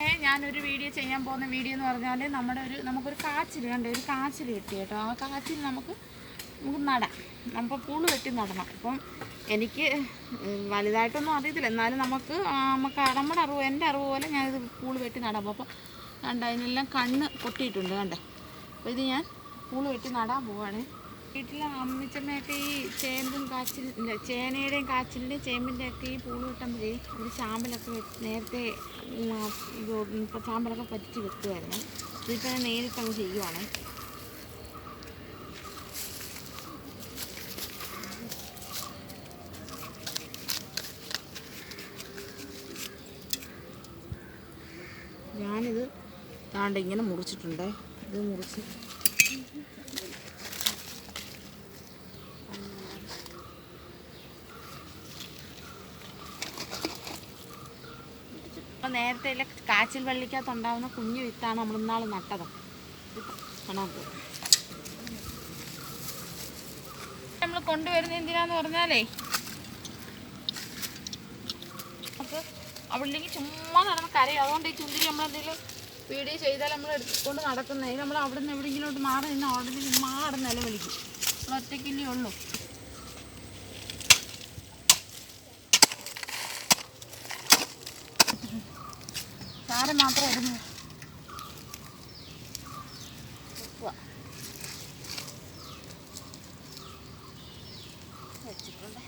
ഞാനൊരു വീഡിയോ ചെയ്യാൻ പോകുന്ന വീഡിയോ എന്ന് പറഞ്ഞാൽ നമ്മുടെ ഒരു നമുക്കൊരു കാച്ചിൽ കണ്ടേ? ഒരു കാച്ചിൽ കിട്ടി കേട്ടോ. ആ കാച്ചിൽ നമുക്ക് നമുക്ക് നടാം. നമുക്ക് പൂൾ വെട്ടി നടണം. അപ്പം എനിക്ക് വലുതായിട്ടൊന്നും അറിയത്തില്ല. എന്നാലും നമുക്ക് നമുക്ക് നമ്മുടെ അറിവ് എന്റെ അറിവ് പോലെ ഞാനിത് പൂൾ വെട്ടി നടാം. അപ്പോൾ കണ്ട അതിനെല്ലാം കണ്ണ് പൊട്ടിയിട്ടുണ്ട് കണ്ടേ? അപ്പോൾ ഇത് ഞാൻ പൂൾ വെട്ടി നടാൻ പോവാണ്. വീട്ടിലെ അമ്മിച്ചമ്മയൊക്കെ ഈ ചേമ്പും കാച്ചിൽ ഇല്ല ചേനയുടെയും കാച്ചിലിന്റെയും ചേമ്പിന്റെ ഒക്കെ ഈ പൂൾ കിട്ടുമ്പോഴേ ഒരു ചാമ്പലൊക്കെ നേരത്തെ ചാമ്പലൊക്കെ പറ്റിച്ച് വെക്കുമായിരുന്നു ഇതിപ്പോൾ ഞാൻ നേരിട്ട് അങ്ങ് ചെയ്യുവാണ്. ഞാനിത് താണ്ട് ഇങ്ങനെ മുറിച്ചിട്ടുണ്ട്. ഇത് മുറിച്ച് ഇപ്പം നേരത്തെ ഇല്ല കാച്ചിൽ വള്ളിക്കകത്ത് ഉണ്ടാകുന്ന കുഞ്ഞു വിത്താണ് നമ്മൾ ഇന്നാൾ നട്ടത്. നമ്മൾ കൊണ്ടുവരുന്ന എന്തിനാന്ന് പറഞ്ഞാലേ നമുക്ക് അവളിലേക്ക് ചുമ്മാ നടന്ന് കരയും. അതുകൊണ്ട് ഈ ചുന്തിരി നമ്മളെന്തെങ്കിലും വീഡിയോ ചെയ്താൽ നമ്മൾ എടുത്തുകൊണ്ട് നടക്കുന്നത് നമ്മൾ അവിടെ നിന്ന് എവിടെയെങ്കിലും മാറി നിന്ന് അവിടെ നിന്ന് ചുമ്മാ നടന്ന് നിലവിളിക്കും. നമ്മൾ ഒറ്റയ്ക്കല്ലേ ഉള്ളൂ. സാരം മാത്രം ഇടുന്നു? വെച്ചിട്ടുണ്ട്.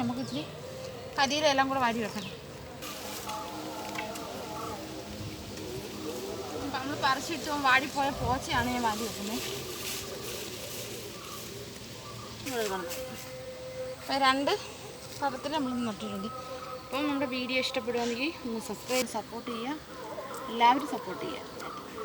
നമുക്ക് ഇച്ചിരി കരിയിലെല്ലാം കൂടെ വാരി വെക്കണം. നമ്മൾ പറിച്ചിട്ട് വാടിപ്പോയ പോച്ചയാണ് ഞാൻ വാരി വെക്കുന്നത്. ഇവിടെ അപ്പോൾ രണ്ട് പദത്തിൽ നമ്മൾ നട്ടിട്ടുണ്ട് അപ്പോൾ നമ്മുടെ വീഡിയോ ഇഷ്ടപ്പെടുകയാണെങ്കിൽ ഒന്ന് സബ്സ്ക്രൈബ് സപ്പോർട്ട് ചെയ്യുക. എല്ലാവരും സപ്പോർട്ട് ചെയ്യുക.